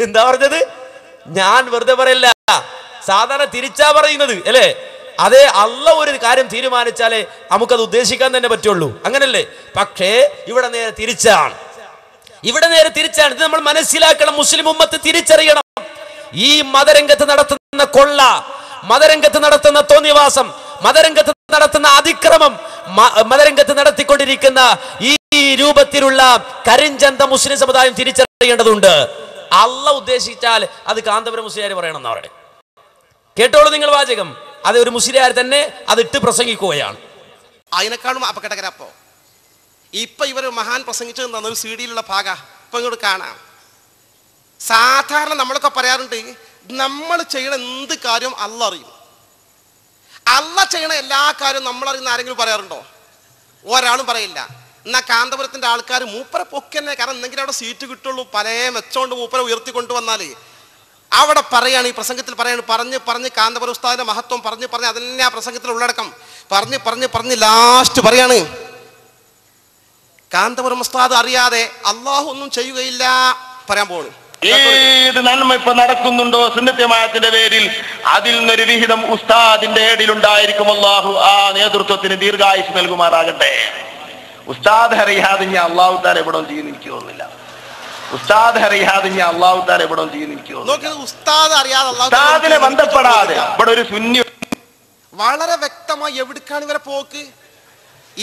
എന്താ പറഞ്ഞത്? ഞാൻ വെറുതെ പറയല്ല. സാധാരണ തിരിച്ചാ പറയുന്നത് അല്ലേ? അതെ അല്ല ഒരു കാര്യം തീരുമാനിച്ചാലേ നമുക്കത് ഉദ്ദേശിക്കാൻ തന്നെ പറ്റുള്ളൂ. അങ്ങനല്ലേ? പക്ഷേ ഇവിടെ നേരെ തിരിച്ചാണ്. ഇവിടെ നേരെ തിരിച്ചാണ്. ഇത് നമ്മൾ മനസ്സിലാക്കണം. മുസ്ലിം ഉമ്മത്ത് തിരിച്ചറിയണം. ഈ മതരംഗത്ത് നടത്തുന്ന കൊള്ള മതരംഗത്ത് നടത്തുന്ന തോന്നിവാസം മതരംഗത്ത് നടത്തുന്ന അതിക്രമം മതരംഗത്ത് നടത്തിക്കൊണ്ടിരിക്കുന്ന ഈ രൂപത്തിലുള്ള കരിഞ്ചന്ത മുസ്ലിം സമുദായം തിരിച്ചറിയേണ്ടതുണ്ട്. അല്ല ഉദ്ദേശിച്ചാൽ അത് കാന്തപുരം മുസ്ലിയാർ പറയണം അവരുടെ കേട്ടോളൂ നിങ്ങൾ വാചകം. അത് ഒരു മുസ്ലിയാർ തന്നെ അത് ഇട്ട് പ്രസംഗിക്കുകയാണ്. അതിനേക്കാളും അപകടകരപ്പോ ഇപ്പൊ ഇവർ മഹാൻ പ്രസംഗിച്ചു തന്ന ഒരു സീഡിയിലുള്ള ഭാഗ ഇപ്പൊ ഇങ്ങോട്ട് കാണാം. സാധാരണ നമ്മളൊക്കെ പറയാറുണ്ട് നമ്മൾ ചെയ്യണ എന്ത് കാര്യവും അല്ല അറിയും. അല്ല ചെയ്യണ എല്ലാ കാര്യവും നമ്മൾ അറിയുന്ന ആരെങ്കിലും പറയാറുണ്ടോ? ഒരാളും പറയില്ല. എന്നാ കാന്തപുരത്തിന്റെ ആൾക്കാർ മൂപ്പരെ പൊക്കന്നെ. കാരണം എന്തെങ്കിലും അവിടെ സീറ്റ് കിട്ടുള്ളൂ. പല മെച്ചോണ്ട് മൂപ്പരെ ഉയർത്തി കൊണ്ടുവന്നാലേ. അവിടെ പറയാണ് ഈ പ്രസംഗത്തിൽ പറയാണ് പറഞ്ഞ് പറഞ്ഞ് കാന്തപുര ഉസ്താദിന്റെ മഹത്വം പറഞ്ഞ് പറഞ്ഞ് അതന്നെ ആ പ്രസംഗത്തിൽ ഉള്ളടക്കം. പറഞ്ഞ് പറഞ്ഞ് പറഞ്ഞ് ലാസ്റ്റ് പറയാണ്. കാന്തപുരം ഉസ്താദ് അറിയാതെ അള്ളാഹു ഒന്നും ചെയ്യുകയില്ല പറയാൻ പോണു. ഏത് നന്മ ഇപ്പൊ നടക്കുന്നുണ്ടോ? സുന്നത്യമായത്തിന്റെ പേരിൽ അതിൽ നിന്നൊരു വിഹിതം ഉസ്താദിന്റെ ഏടിലുണ്ടായിരിക്കും. അള്ളാഹു ആ നേതൃത്വത്തിന് ദീർഘായുസ് നൽകുമാറാകട്ടെ. ഉസ്താദ് അറിയാതെ ഞാൻ അള്ളാഹു താൻ എവിടെ ചെയ്യുന്ന എനിക്ക് തോന്നുന്നില്ല. ഉസ്താദ് അറിയാതെ ഞാൻ അള്ളാഹു താൻ എവിടെ ചെയ്യുന്ന എനിക്ക് തോന്നുന്നു ഉസ്താദ് അറിയാതെ ഉസ്താദിനെ ബന്ധപ്പെടാതെ ഇവിടെ ഒരു സുന്നി വളരെ വ്യക്തമായി എവിടേക്കാണ് ഇവരെ പോക്ക്?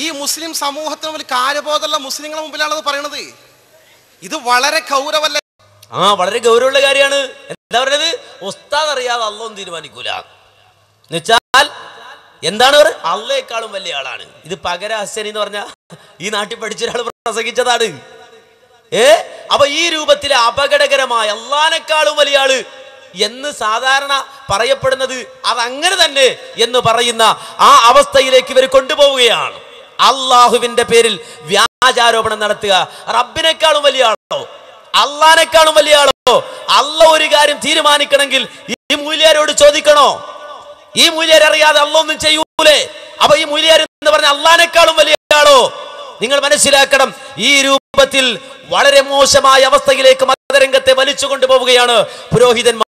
ഈ മുസ്ലിം സമൂഹത്തിന് മുമ്പിൽ കാര്യബോധമുള്ള മുസ്ലിങ്ങളെ മുമ്പിലാണത് പറയണത്? ഇത് വളരെ ഗൗരവല്ല ആ വളരെ ഗൗരവമുള്ള കാര്യമാണ്. എന്താ പറയുന്നത് ഉസ്താദ് അറിയാതെ അള്ളൊന്നും തീരുമാനിക്കൂല. എന്നുവെച്ചാൽ എന്താണ് അവർ? അള്ളേക്കാളും വലിയ ആളാണ്. ഇത് പകര എന്ന് പറഞ്ഞ ഈ നാട്ടിൽ പഠിച്ച ഒരാൾ പ്രസംഗിച്ചതാണ്. ഏ? അപ്പൊ ഈ രൂപത്തിലെ അപകടകരമായ അള്ളാനേക്കാളും വലിയ ആൾ എന്ന് സാധാരണ പറയപ്പെടുന്നത് അതങ്ങനെ തന്നെ എന്ന് പറയുന്ന ആ അവസ്ഥയിലേക്ക് ഇവർ കൊണ്ടുപോവുകയാണ്. അള്ളാഹുവിന്റെ പേരിൽ വ്യാജാരോപണം നടത്തുക റബ്ബിനേക്കാളും വലിയ ആളോ? അള്ളാനേക്കാളും വലിയ ആളോ? അല്ല ഒരു കാര്യം തീരുമാനിക്കണമെങ്കിൽ ഈ മൂല്യാരോട് ചോദിക്കണോ? ഈ മൂല്യാരറിയാതെ അല്ല ഒന്നും ചെയ്യൂലേ? അപ്പൊ ഈ മൂല്യാരെന്ന് പറഞ്ഞ അള്ളാനേക്കാളും വലിയ ആളോ? നിങ്ങൾ മനസ്സിലാക്കണം ഈ രൂപത്തിൽ വളരെ മോശമായ അവസ്ഥയിലേക്ക് മതരംഗത്തെ വലിച്ചു കൊണ്ടുപോവുകയാണ് പുരോഹിതന്മാർ.